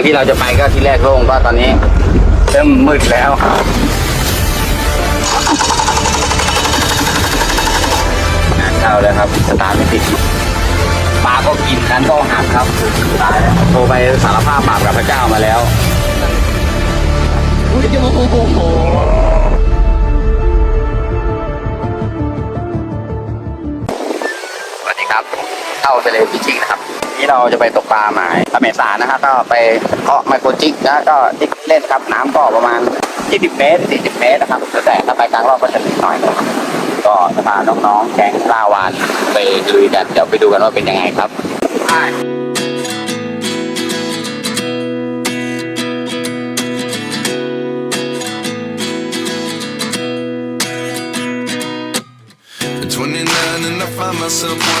างที่เราจะไปก็ที่แรกโล่งก็ตอนนี้ เริ่มมืดแล้วงานเข้าแล้วครับสตาร์ทไม่ติดปลาก็กินกันก็หักครับตายแล้วโทรไปสารภาพบาปกับพระเจ้ามาแล้วสวัสดีครับ เข้าทะเลพิชิงนะครับ นี่เราจะไปตกปลาหมายปลาเมสานะฮะก็ไปเคาะไมโครจิกนะก็จิกเล่นครับน้ำก็ประมาณ 20 เมตร 40 เมตรนะครับแล้วแต่ถ้าไปกลางรอบก็จะนิดหน่อยก็จะพาน้องๆแก๊งลาวานไปดูกันเดี๋ยวไปดูกันว่าเป็นยังไงครับไป At 29 and I find myself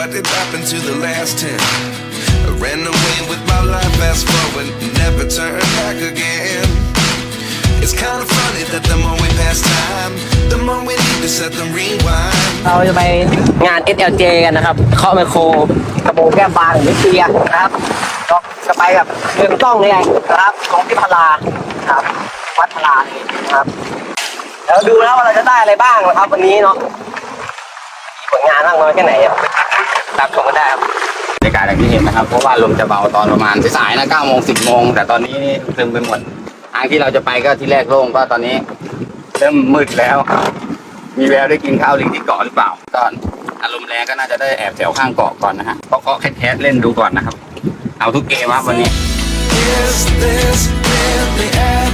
what did happen to the last 10. I ran away with my life, fast forward, never turn back again. It's kind of funny that the more we pass time, the more we need to set them rewind. เราจะไปงาน SLJ กันนะครับ เคาะไมโครกระโปรงแก้มบางหรือเปียนะครับก็จะไปกับเรื่องต้องนี่ไงนะครับลงที่พาราครับวัดพารานี่นะครับเดี๋ยวดูนะว่าเราจะได้อะไรบ้างนะครับ วันนี้เนาะมีผลงานมากน้อยแค่ไหนอะ ตามชมกันได้ครับบรรยากาศอย่างที่เห็นนะครับ เพราะว่าลมจะเบาตอนประมาณสายๆนะ9โมง10โมงแต่ตอนนี้นี่ครึมไปหมดทางที่เราจะไปก็ที่แรกโล่งก็ตอนนี้ เริ่มมืดแล้ว มีแววได้กินข้าวลิงที่เกาะหรือเปล่าก็อารมณ์แรงก็น่าจะได้แอบแถวข้างเกาะก่อนนะฮะเพราะเขาแคสๆเล่นดูก่อนนะครับ เอาทุกเกมครับวันนี้ Is this really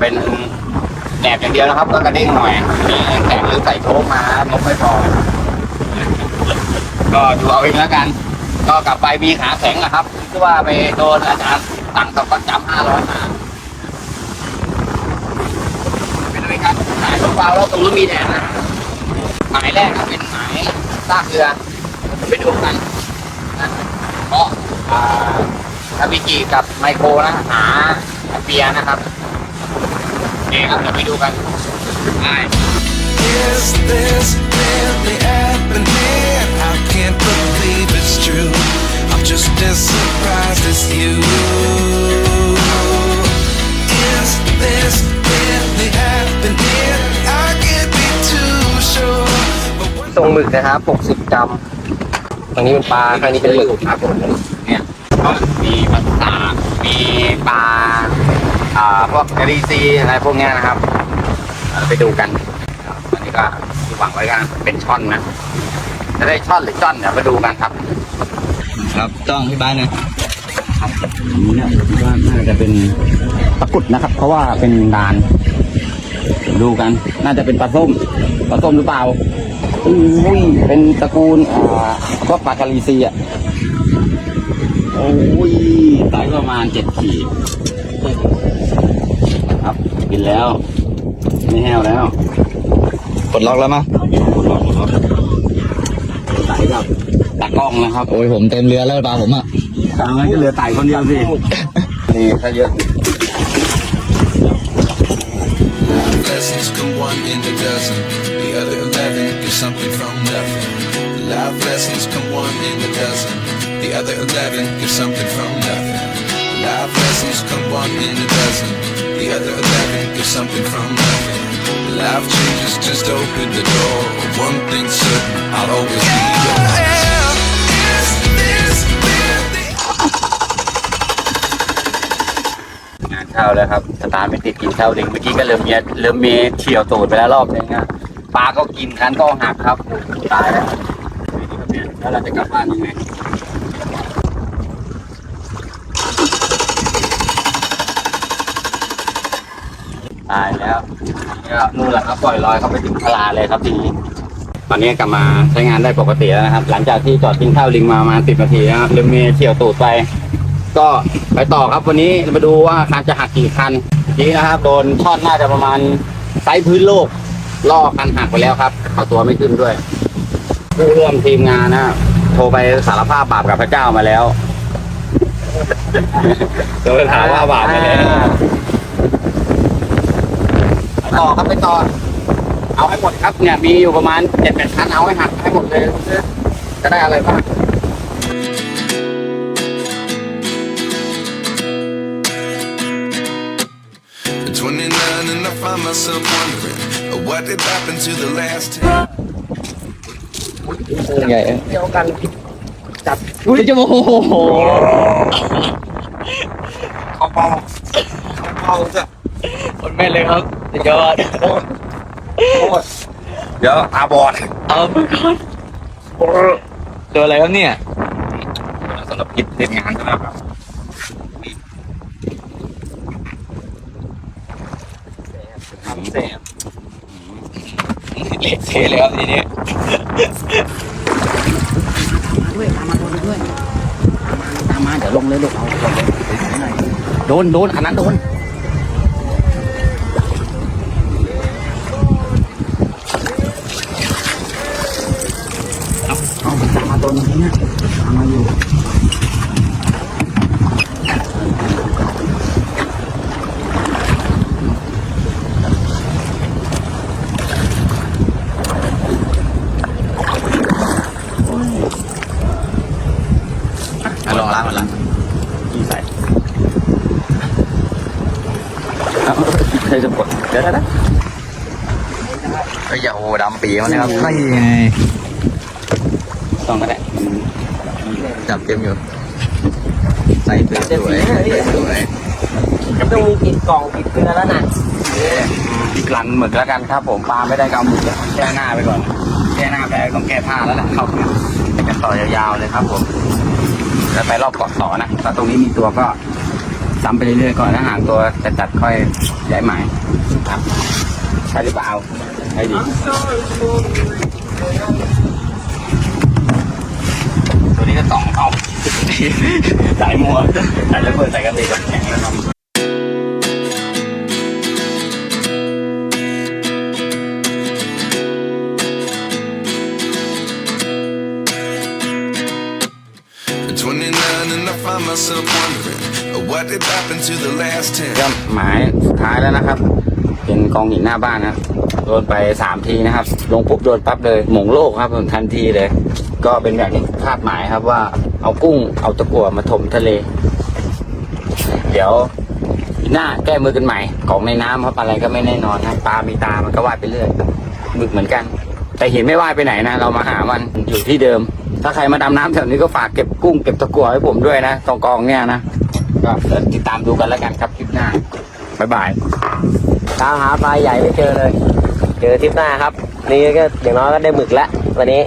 เป็นแหนบอย่างเดียวนะครับ ก็กระเด้งหน่อยมีแข็งหรือใส่โชคมางบไม่พอก็ดูเอาเองแล้วกัน ก็กลับไปมีขาแข็งนะครับที่ว่าไปโดนอาจารย์สั่งกับประจำห้าร้อยมาเป็นอะไรครับหมายของเราแล้วตรงนู้นมีแดดนะหมายแรกเป็นหมายซากเรือไปดูกันนะเพราะทาบิกิกับไมโครนะหาเปียนะครับ นี่ครับเดี๋ยวไปดูกันไป Is this really happening? I can't believe it's true. I'm just as surprised as you. Is this really happening? I can't be too sure. But one ทรงหมึกนะครับ 60 กรัม ตรงนี้เป็นปลาข้างนี้เป็นหมึกครับผมเนี่ย ก็มีปลาสากมีปลาอ่าพวกกรีซีอะไรพวกเนี้ยนะครับเราไปดูกันครับอันนี้ก็หวังไว้กันเป็นช่อนนะจะได้ช่อนหรือจ้อนเดี๋ยวไปดูกันครับ ครับต้องพี่บ้านนะครับอันนี้เนี่ยผมว่าน่าจะเป็นปลากุดนะครับ เพราะว่าเป็นดานเดี๋ยวดูกัน น่าจะเป็นปลาส้มปลาส้มหรือเปล่าอุ้ยเป็นตระกูลอ่าพวกปลากาลีซีอะ โอ้ยไซส์ประมาณเจ็ดขีดครับกินแล้ว ไม่แห้วแล้วกดล็อกแล้วมั้ยกดล็อกกดล็อกไต่กับตากล้องนะครับ โอ้ยผมเต็มเรือแล้วปลาผมอะทางนั้นก็เหลือไต่คนเดียวสิ นี่ถ้าเยอะ lessons come one in a dozen. The other eleven get something from nothing. Life lessons come one in a dozen. The other eleven give something from nothing. Life lessons come one in a dozen. The other eleven give something from nothing. Life changes just open the door. One thing's certain, I'll always be yours. เข้าแล้วครับสตาร์ทไม่ติดกินข้าวลิงเมื่อกี้ก็เริ่มเมียเริ่มเมียเฉี่ยวตูดไปแล้วรอบนึงอะปลาก็กินคันก็หักครับตายแล้วแล้วเราจะกลับบ้านยังไง ตายแล้วก็นู่นแหละครับปล่อยลอยเข้าไปถึงพลาเลยครับทีนี้ตอนนี้กลับมาใช้งานได้ปกติแล้วนะครับ หลังจากที่จอดกินข้าวลิงมาประมาณสิบนาทีนะครับเริ่มเมียเฉียวตูดไป ก็ไปต่อครับวันนี้เรามาดูว่าคันจะหักกี่คันทีนี้นะครับโดนช่อนน่าจะประมาณไซส์พื้นโลกล่อคันหักไปแล้วครับเอาตัวไม่ขึ้นด้วยผู้ร่วมทีมงานนะโทรไปสารภาพบาปกับพระเจ้ามาแล้วโดนถามว่าบาปไปแล้ว ต่อครับไปต่อ เอาให้หมดครับเนี่ยมีอยู่ประมาณเจ็ดแปดชั้นเอาให้หักให้หมดเลย จะได้อะไรบ้าง At 29 and I find myself wondering uh, what did happen to the last 10ใหญ่เดียวกันจับอุ้ยจะโมโหเขาเบาเขาเบาจะ คนแม่นเลยครับสุดยอดโคตรเดี๋ยวตาบอดเอาไปก่อนตัวอะไรครับเนี่ยสำหรับกิจเล่นงานนะครับทำเสียเละเทะเลยครับทีนี้ด้วยตามมาโดนด้วยตามมาเดี๋ยวลงเลยลูกเอาลงเลยโดนโดนอันนั้นโดน นนี้นะตามมาอยู่อะลองล้างมันละยี่ใส่เคยจะปวดเดี๋ยวนะก็อย่าโอ้ดำปีมันนะครับไม่ไง ต้องก็ได้จับเต็มอยู่ ใส่สวยสวยสวยต้องมีกินกล่องกินเกลือแล้วนะอีกลันหมึกแล้วกันครับ ผมปลาไม่ได้ก็เอาหมึกแช่หน้าไปก่อนแช่หน้าไปต้องแก้ผ้าแล้วแหละเข้าคืนกันต่อยาวๆเลยครับ ผมแล้วไปรอบเกาะต่อนะถ้าตรงนี้มีตัวก็ซ้ำไปเรื่อยๆก่อนถ้าหางตัวจะจัดค่อยย้ายหมายครับใช่หรือเปล่าใช่ดี ตัวนี้ก็สองเอาสายมัวสายระเบิดใส่กระติกแข็งแล้วครับ At 29 and I find myself wondering uh, what did happen to the last 10ก็หมายสุดท้ายแล้วนะครับ เป็นกองหินหน้าบ้านนะโดนไปสามทีนะครับ ลงปุ๊บโดนปั๊บเลยหมงโลกครับผมทันทีเลย ก็เป็นแบบที่คาดหมายครับว่าเอากุ้งเอาตะกั่วมาถมทะเล เดี๋ยวหน้าแก้มือกันใหม่ ของในน้ำครับอะไรก็ไม่แน่นอนนะปลามีตามันก็ว่ายไปเรื่อยหมึกเหมือนกัน แต่เห็นไม่ว่ายไปไหนนะเรามาหามันอยู่ที่เดิม ถ้าใครมาดำน้ำแถวนี้ก็ฝากเก็บกุ้งเก็บตะกั่วให้ผมด้วยนะกองกองๆเนี่ยนะก็ติดตามดูกันแล้วกันครับคลิปหน้าบ๊ายบายตามหาปลาใหญ่ไม่เจอเลย เจอทริปหน้าครับ นี่ก็อย่างน้อยก็ได้หมึกแล้ววันนี้